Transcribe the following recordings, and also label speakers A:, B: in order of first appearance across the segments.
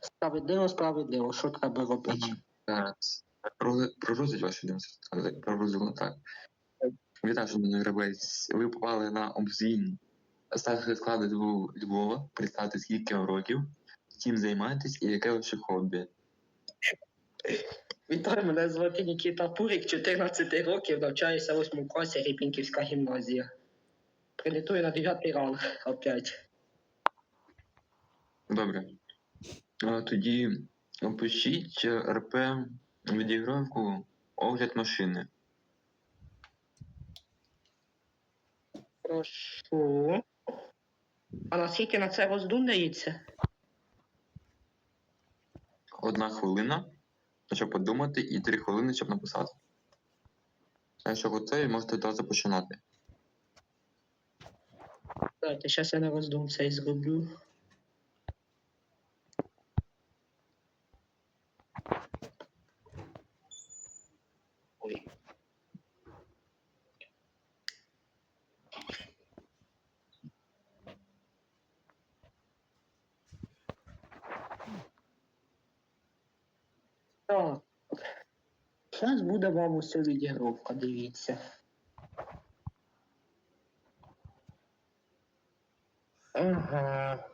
A: Справедливо, справедливо, що треба робити?
B: Зараз. Про, розвідь вашу йдемо сказати. Про розвідку так. Вітаю, шановний гравець. Ви попали на обзвін старших складу Львова. Представте, скільки років, чим займаєтесь і яке ваше хобі.
A: Вітаю, мене звати Нікіта Пурик, 14 років, навчаюся в 8 класі Ріпінківська гімназія. Прилітую на 9 ранг опять.
B: Добре. Тоді опишіть РП відігравку огляд машини.
A: Прошу. А наскільки на це роздумляється?
B: Одна хвилина, щоб подумати, і три хвилини, щоб написати. А якщо готові, можете одразу починати.
A: Дайте, зараз я на роздум цей зроблю. Ой. Так. Зараз буде вам усе відігровка, дивіться. Ага.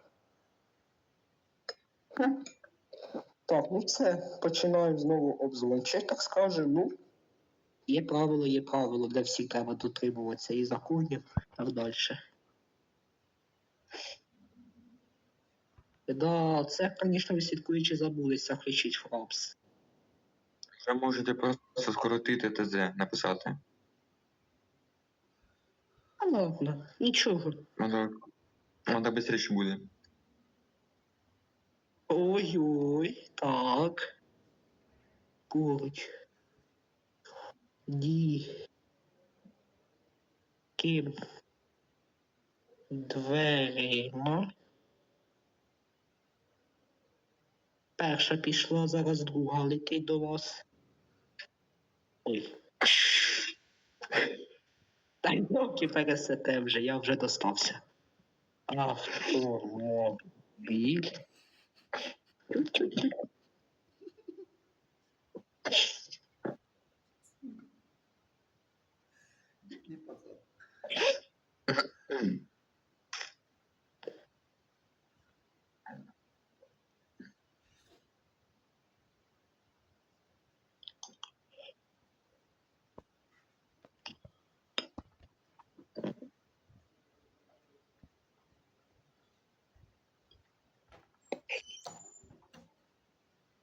A: Так, ну це починаємо знову обзвончик, так скажемо. Ну, є правило, є правило, для всіх треба дотримуватися і законів, і так далі. Да, це, звісно, ви слідкуючи забулися включити фрапс.
B: Ви можете просто скоротити ТЗ, написати.
A: А ладно, нічого.
B: Воно, воно швидше буде.
A: Ой-ой, так. Поруч. Ді. Ким. Дверима. Перша пішла, зараз друга летить до вас. Ой. Дай ноги пересете вже, я вже достався. Автомобіль.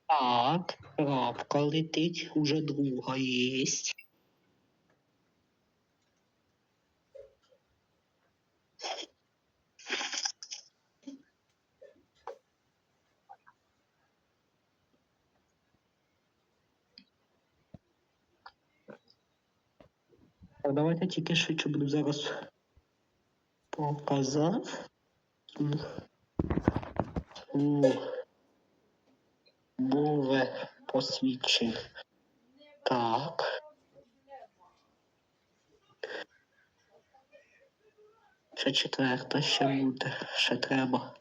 A: Так, крапка летить, уже друга єсть. Так, давайте тільки швидше буду зараз. М. М. Буле. Так. Ще четверта ще буде. Ще треба.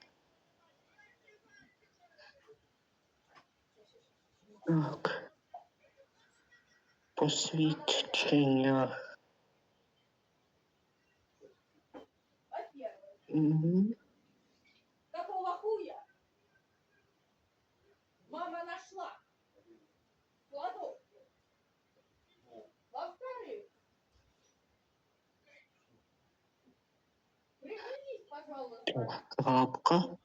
A: Так. Посвідчення. Угу.
C: Такого хуя? Мама нашла. в кладовке. Во-вторых, приглянись, пожалуйста.
A: Крапка.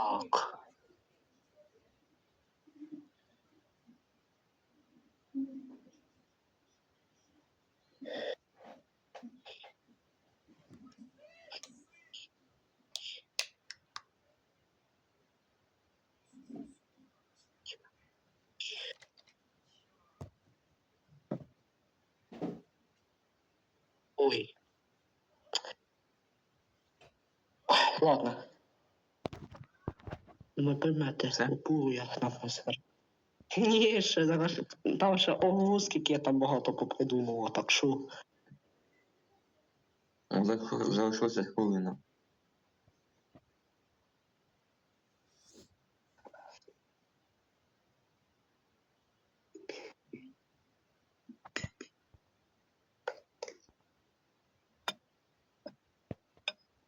C: الطلاق
A: Ой. Ладно. Ви поймете,
B: Все?
A: опуру я на вас. Ні, ще зараз. Там ще ого, скільки я там багато попридумував, так що.
B: Залиш- Залишилося хвилина.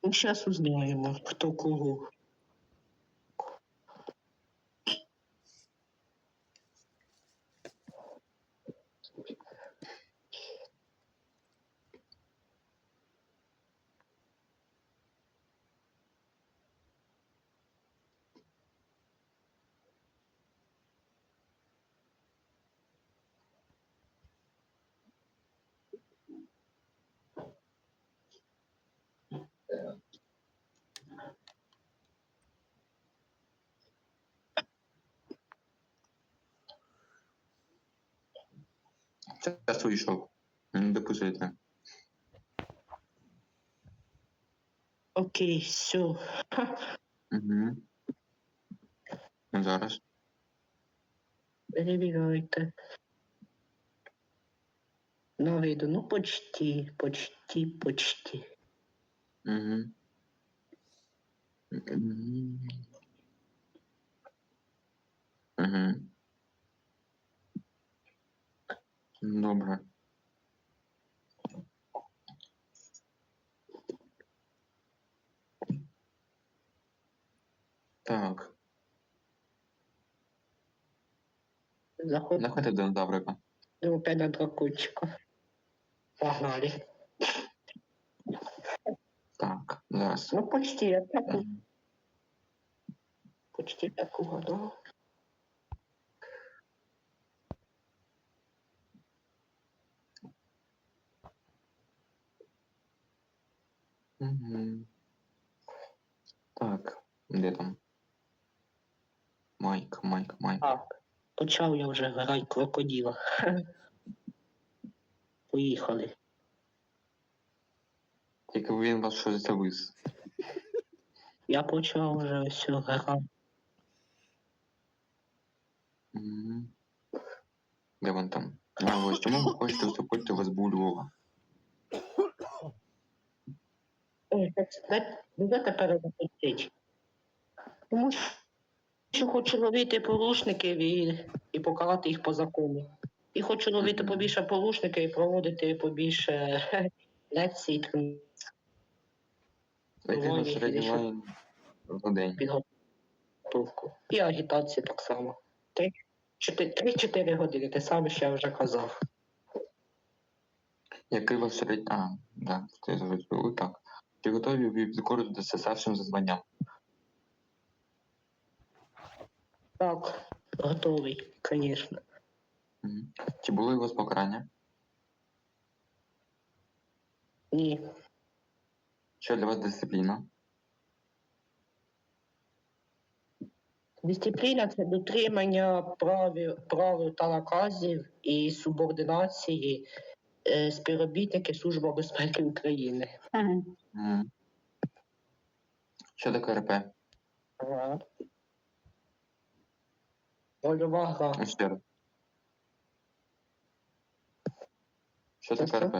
A: Ну, зараз узнаємо, хто кого.
B: Час вийшов. Не дописуйте.
A: Окей, все.
B: Угу. Зараз.
A: Перевіряйте. На виду, ну почти, почти, почти.
B: Угу. Угу. Угу. Добре. Так,
A: Заходимо
B: заходьте до Даврика.
A: опять на дракончика. Погнали.
B: Так, зараз.
A: Ну почти, я так,
B: Мгм.
A: почти так угадав.
B: Так, де там? Майк, Майк, Майк.
A: Так, почав я вже грати крокодила. Поїхали.
B: Тільки він вас щось завис.
A: Я почав вже все.
B: Мгм. Де вон там? А ось чому ви хочете вступити в СБУ Львова?
A: Ой, так, де тепер? Тому що хочу ловити порушників і, і покарати їх по закону. І хочу ловити побільше порушників і проводити побільше лекцій, підготовку. І агітації так само. Три- чотири- години, те саме, що я вже казав.
B: Який ваш середній... А, да, це зрозуміло. Так. Готові ви підкоритися старшим за званням?
A: Так, готовий, звісно.
B: Чи були у вас покарання?
A: Ні.
B: Що для вас дисципліна?
A: Дисципліна це дотримання правил, правил та наказів і субординації е, співробітників Служби безпеки України.
B: Мгм. Що таке РП?
A: Ага. Рольова гра.
B: Ще раз. Що таке? РП?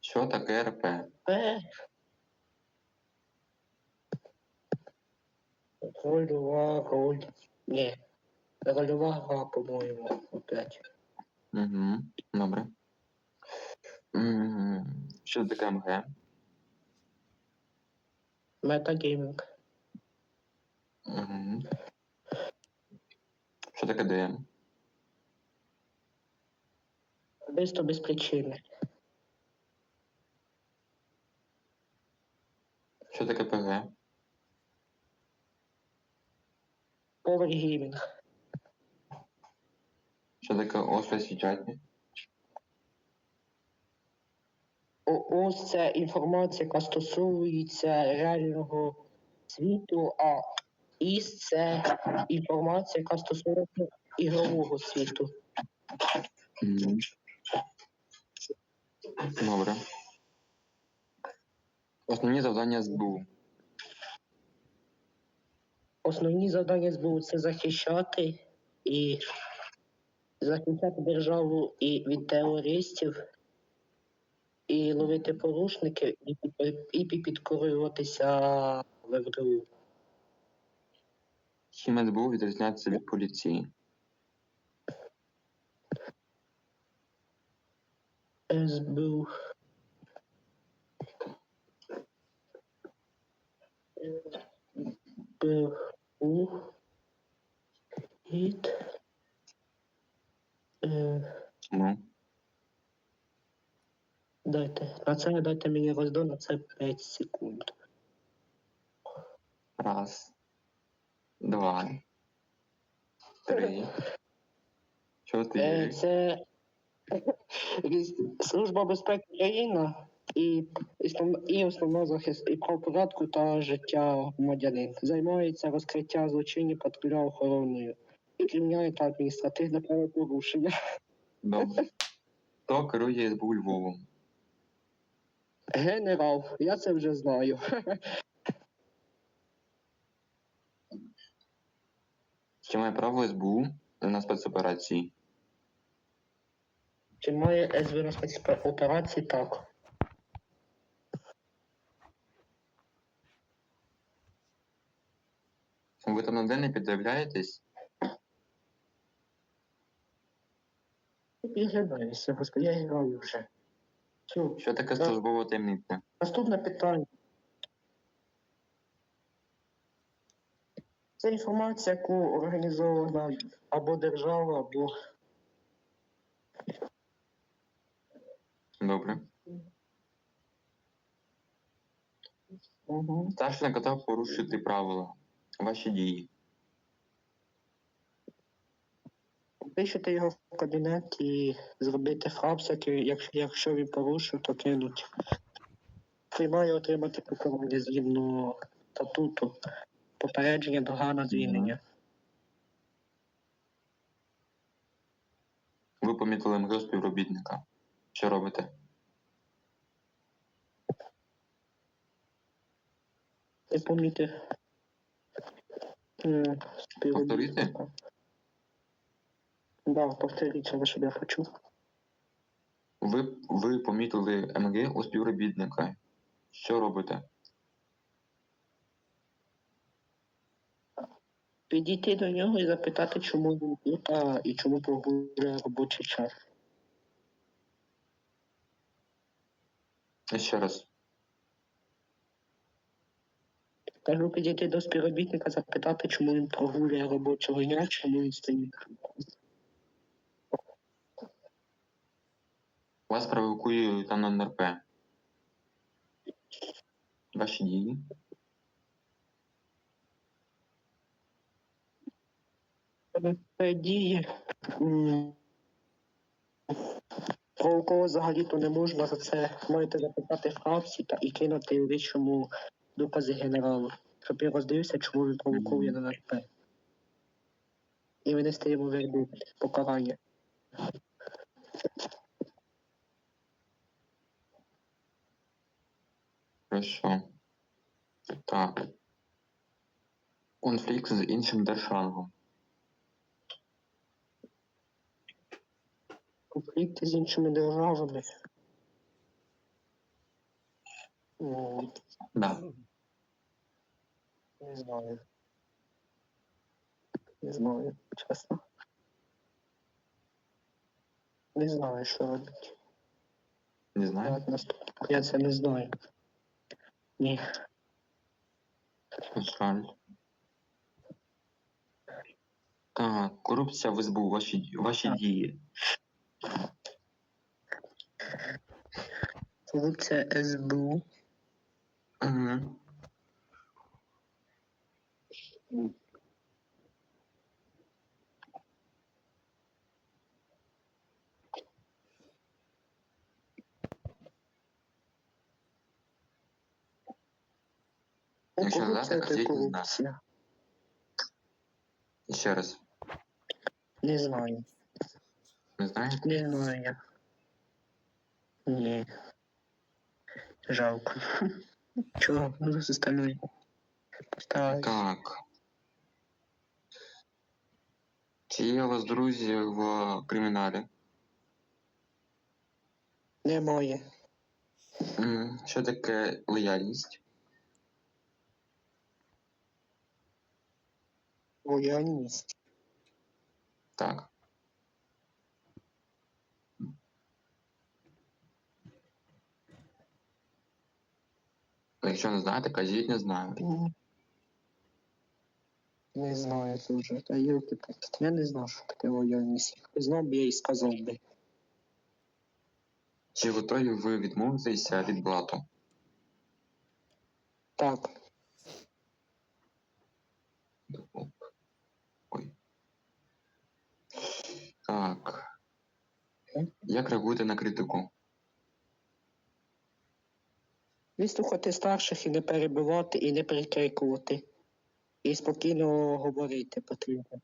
B: Що таке РП?
A: Е. Рольова роль. Ні. Рольова гра, по-моєму, опять.
B: Угу. Добре. Що таке МГ?
A: Метагеймінг.
B: Угу. Що таке ДМ?
A: Вбивство без причини.
B: Що таке ПГ?
A: Повергеймінг.
B: Що таке освічатні?
A: О- Ось це інформація, яка стосується реального світу, а ІС це інформація, яка стосується ігрового світу.
B: Добре. Основні завдання СБУ.
A: Основні завдання СБУ це захищати і захищати державу і від терористів, і ловити порушників, і, підкорюватися в ФДУ.
B: Чим СБУ відрізняється від поліції?
A: СБУ. СБУ. Від. Е,
B: Чому?
A: Дайте. На це дайте мені роздо, на це 5 секунд.
B: Раз. Два. Три.
A: Е,
B: Чотири.
A: Це Служба безпеки України і, основ- і основна захист і правопорядку та життя громадянин. Займається розкриття злочинів патруля охороною кримінальне та адміністративне правопорушення.
B: Добре. Хто керує СБУ Львовом?
A: Генерал, я це вже знаю.
B: Чи має право СБУ на спецоперації?
A: Чи має СВ на спецоперації? Так.
B: Ви там на день не під'являєтесь?
A: Підглядаюся, господи, я граю вже. Все.
B: Що таке
A: Так.
B: службова таємниця?
A: Наступне питання. Це інформація, яку організована або держава, або
B: Добре.
A: угу.
B: Старший наказав порушити правила. Ваші дії.
A: Пишете його в кабінет і зробити фрапсик, якщо, якщо він порушив, то кинуть. Приймає отримати покарання згідно статуту, попередження догана звільнення.
B: Ви помітили МГ співробітника. Що робите?
A: І поміти. м, співробітника. Да, повторіть, але щоб я почув.
B: Ви, ви помітили МГ у співробітника. Що робите?
A: Підійти до нього і запитати, чому він тут а, і чому прогуляє робочий час.
B: Ще раз.
A: Кажу підійти до співробітника, запитати, чому він прогулює робочого дня, чому він стоїть.
B: Вас провокує там на НРП. Ваші дії.
A: Це дії. Про кого взагалі-то не можна за це маєте запитати фракції та і кинути вищому докази генералу, щоб я роздивився, чому він провокує на НРП. І винести йому вердикт, покарання.
B: Хорошо. Так. Конфлікт з іншим державом.
A: Конфлікти з іншими державами. М,
B: Да.
A: Не знаю. Не знаю, чесно. Не знаю, що робити.
B: Не знаю.
A: Я це не знаю.
B: На жаль. Так, корупція в СБУ, ваші, ваші дії.
A: Корупція СБУ.
B: Угу. Якщо
A: корупція
B: знати,
A: це
B: звідти знати. раз.
A: Не знаю.
B: Не знаєте?
A: Не знаю я. Ні. Жалко. Чого? Ну, з остальної. Постараюсь.
B: Так. Чи є у вас друзі в криміналі?
A: Немає.
B: М, Що таке лояльність?
A: Лояльність.
B: Так. Якщо не знаєте, кажіть, не знаю.
A: М. Не знаю дуже. Та юрки Я не знав, що таке лояльність. Якби Знав би я і сказав би.
B: Чи готові ви відмовитися від блату?
A: Так.
B: Так. Як реагуєте на критику?
A: Вислухати старших і не перебивати, і не перекрикувати. І спокійно говорити потрібно.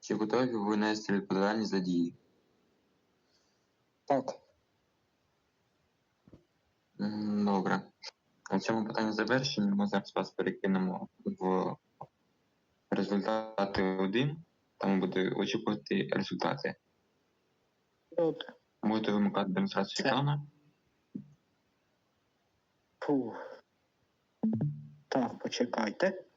B: Чи готові ви нести відповідальність за дії?
A: Так.
B: М, Добре. На цьому питання завершені. Ми зараз вас перекинемо в результати 1. Там буде очікувати результати.
A: Добре.
B: Можете вимикати демонстрацію екрану.
A: Фу. Так, почекайте.